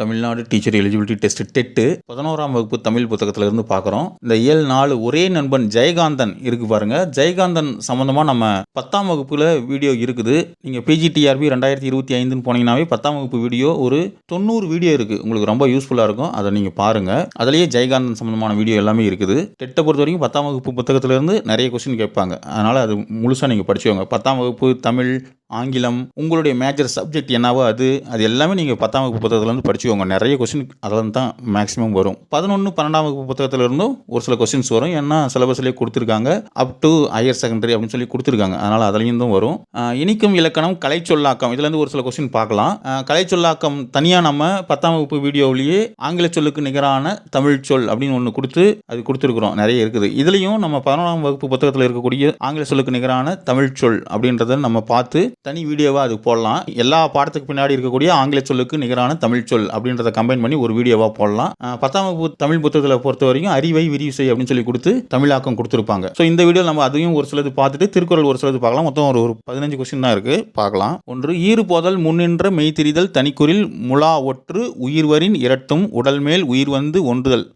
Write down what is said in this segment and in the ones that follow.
Tamil Nadu teacher eligibility test TET பதினோராம் வகுப்பு தமிழ் புத்தகத்துல இருந்து பார்க்குறோம். இந்த இயல் நாலு ஒரே நண்பன் ஜெயகாந்தன் இருக்கு பாருங்க. ஜெயகாந்தன் சம்மந்தமாக நம்ம பத்தாம் வகுப்புல வீடியோ இருக்குது. நீங்கள் பிஜிடிஆர்பி ரெண்டாயிரத்தி இருபத்தி ஐந்துன்னு போனீங்கன்னாவே பத்தாம் வகுப்பு வீடியோ ஒரு தொண்ணூறு வீடியோ இருக்குது உங்களுக்கு ரொம்ப யூஸ்ஃபுல்லாக இருக்கும். அதை நீங்கள் பாருங்கள் அதுலேயே ஜெயகாந்தன் சம்மந்தமான வீடியோ எல்லாமே இருக்குது. டெட்டை பொறுத்த வரைக்கும் பத்தாம் வகுப்பு புத்தகத்துல இருந்து நிறைய கொஸ்டின் கேட்பாங்க. அதனால் அது முழுசாக நீங்கள் படிச்சுக்கோங்க. பத்தாம் வகுப்பு தமிழ் ஆங்கிலம் உங்களுடைய மேஜர் சப்ஜெக்ட் என்னவோ அது அது எல்லாமே நீங்கள் பத்தாம் வகுப்பு புத்தகத்துலேருந்து படிச்சுக்கோங்க. நிறைய கொஸ்டின் அதில் தான் மேக்ஸிமம் வரும். பதினொன்று பன்னெண்டாம் வகுப்பு புத்தகத்துலேருந்தும் ஒரு சில கொஸ்டின்ஸ் வரும். ஏன்னா சிலபஸ்லேயே கொடுத்துருக்காங்க. அப் டு ஹையர் செகண்டரி அப்படின்னு சொல்லி கொடுத்துருக்காங்க. அதனால் அதுலேயும் தான் வரும். இனிக்கும் இலக்கணம் கலை சொல்லாக்கம் இதுலேருந்து ஒரு சில கொஸ்டின் பார்க்கலாம். கலை சொல்லாக்கம் தனியாக நம்ம பத்தாம் வகுப்பு வீடியோவிலேயே ஆங்கில சொல்லுக்கு நிகரான தமிழ் சொல் அப்படின்னு ஒன்று கொடுத்து அது கொடுத்துருக்குறோம். நிறைய இருக்குது. இதுலேயும் நம்ம பதினொன்றாம் வகுப்பு புத்தகத்தில் இருக்கக்கூடிய ஆங்கில சொல்லுக்கு நிகரான தமிழ் சொல் அப்படின்றத நம்ம பார்த்து தனி வீடியோவாக அது போடலாம். எல்லா பாடத்துக்கு பின்னாடி இருக்கக்கூடிய ஆங்கில சொல்லுக்கு நிகரான தமிழ் சொல் அப்படின்றத கம்பைன் பண்ணி ஒரு வீடியோவாக போடலாம். பத்தாம் வகுப்பு தமிழ் புத்தகத்தில் பொறுத்த வரைக்கும் அறிவை விரிவு செய் அப்படின்னு சொல்லி கொடுத்து தமிழாக்கம் கொடுத்துருப்பாங்க. ஸோ இந்த வீடியோ நம்ம அதையும் ஒரு சிலது பார்த்துட்டு திருக்குறள் ஒரு சிலது பார்க்கலாம். மொத்தம் ஒரு ஒரு பதினஞ்சு கொஸ்டின் தான் இருக்குது பார்க்கலாம். ஒன்று ஈறு போதல் முன்னின்ற மெய்த்திரிதல் தனிக்குறில் முலா ஒற்று உயிர்வரின் இரட்டும் உடல் மேல் உயிர் வந்து ஒன்றுதல்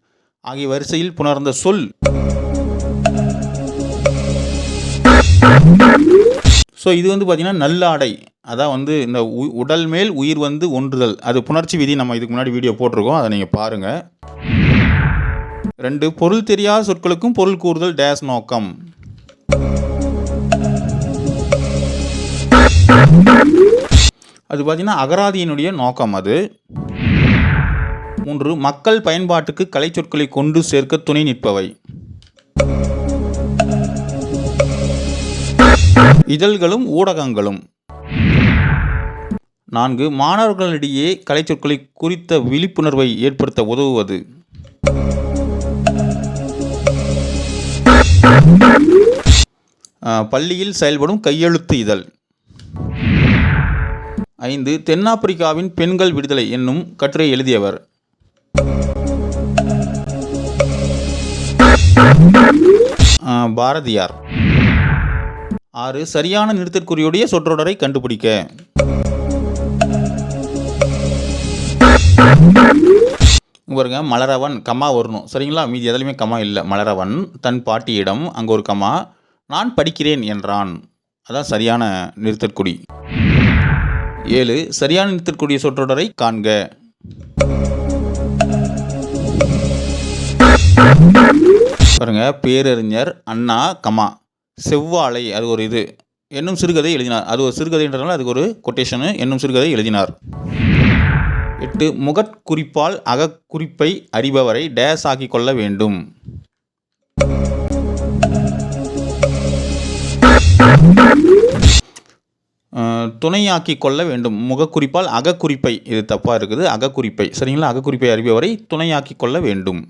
ஆகிய வரிசையில் புணர்ந்த சொல். ஸோ இது வந்து பார்த்திங்கன்னா நல்லாடை அதான் வந்து இந்த உ- உடல் மேல் உயிர் வந்து ஒன்றுதல். அது புணர்ச்சி விதி நம்ம இதுக்கு முன்னாடி வீடியோ போட்டிருக்கோம். அதை நீங்கள் பாருங்கள் ரெண்டு பொருள் தெரியாத சொற்களுக்கும் பொருள் கூறுதல் டேஸ் நோக்கம். அது பார்த்தீங்கன்னா அகராதியினுடைய நோக்கம் அது. மூன்று மக்கள் பயன்பாட்டுக்கு கலை சொற்களை கொண்டு சேர்க்க துணை நிற்பவை. இதழ்களும் ஊடகங்களும். நான்கு மாணவர்களிடையே கலைச்சொற்களை குறித்த விழிப்புணர்வை ஏற்படுத்த உதவுவது. பள்ளியில் செயல்படும் கையெழுத்து இதழ். ஐந்து தென்னாப்பிரிக்காவின் பெண்கள் விடுதலை என்னும் கட்டுரை எழுதியவர். பாரதியார். ஆறு சரியான நிறுத்தற்குறியுடைய சொற்றொடரை கண்டுபிடிக்க. பாருங்க மலரவன் கம்மா வரணும். சரிங்களா? மீதி எதுலையுமே கம்மா இல்லை. மலரவன் தன் பாட்டியிடம் அங்கே ஒரு கம்மா நான் படிக்கிறேன் என்றான். அதான் சரியான நிறுத்தற்குடி ஏழு சரியான நிறுத்தற்குடிய சொற்றொடரை காண்க. பாருங்க பேரறிஞர் அண்ணா கமா. செவ்வாழை அது ஒரு இது. என்னும் சிறுகதை எழுதினார். அது ஒரு சிறுகதைன்றதுனால அதுக்கு ஒரு கொட்டேஷனு என்னும் சிறுகதை எழுதினார். எட்டு முகற்குறிப்பால் அகக்குறிப்பை அறிபவரை டேஸ் ஆக்கி கொள்ள வேண்டும். துணையாக்கி துணையாக்கிக் கொள்ள வேண்டும். முகக்குறிப்பால் அகக்குறிப்பை. இது தப்பாக இருக்குது. அகக்குறிப்பை. சரிங்களா? அகக்குறிப்பை அறிபவரை துணையாக்கி கொள்ள வேண்டும்.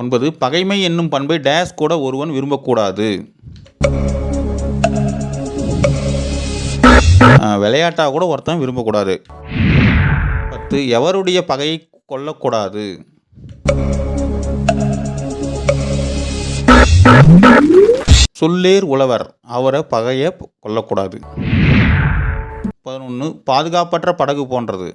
ஒன்பது பகைமை என்னும் பண்பை டேஸ் கூட ஒருவன் விரும்பக்கூடாது. விளையாட்டாக கூட ஒருத்தன் விரும்பக்கூடாது. பத்து எவருடைய பகையை கொல்லக்கூடாது? சொல்லேர் உழவர் அவரை பகையை கொல்லக்கூடாது. பதினொன்று பாதுகாப்பற்ற படகு போன்றது.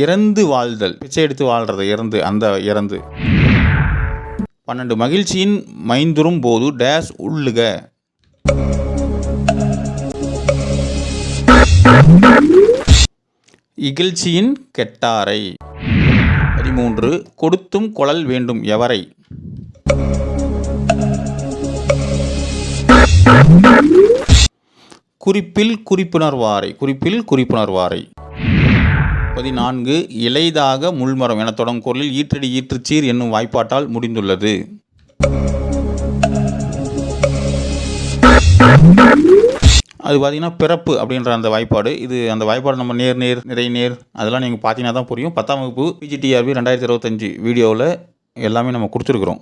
இறந்து வாழ்தல் பிச்சை எடுத்து வாழ்றது இறந்து அந்த இறந்து. பன்னெண்டு மகிழ்ச்சியின் மைந்துரும் போது டேஸ் உள்ளுக. இகழ்ச்சியின் கெட்டாரை. பதிமூன்று கொடுத்தும் குழல் வேண்டும் எவரை? குறிப்பில் குறிப்புணர்வாரை குறிப்பில் குறிப்புணர்வாரை. பதினான்கு இலைதாக முள்மரம் என தொடங்கும் குரலில் ஈற்றடி ஈற்றுச்சீர் என்னும் வாய்ப்பாட்டால் முடிந்துள்ளது. அது பார்த்தீங்கன்னா பிறப்பு அப்படின்ற அந்த வாய்ப்பாடு. இது அந்த வாய்ப்பாடு நம்ம நேர் நேர் நிறை நேர் அதெல்லாம் நீங்கள் பார்த்தீங்கன்னா தான் புரியும். பத்தாம் வகுப்பு பிஜிடிஆர்பி ரெண்டாயிரத்தி இருபத்தஞ்சி வீடியோவில் எல்லாமே நம்ம கொடுத்துருக்குறோம்.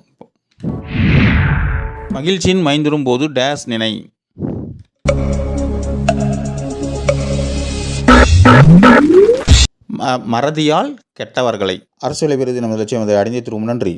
மகிழ்ச்சியின் மைந்துரும் போது டேஸ் நினை. மறதியால் கெட்டவர்களை. அரசியலை விருது நமது லட்சியம் அதை அடைந்து திருவும். நன்றி.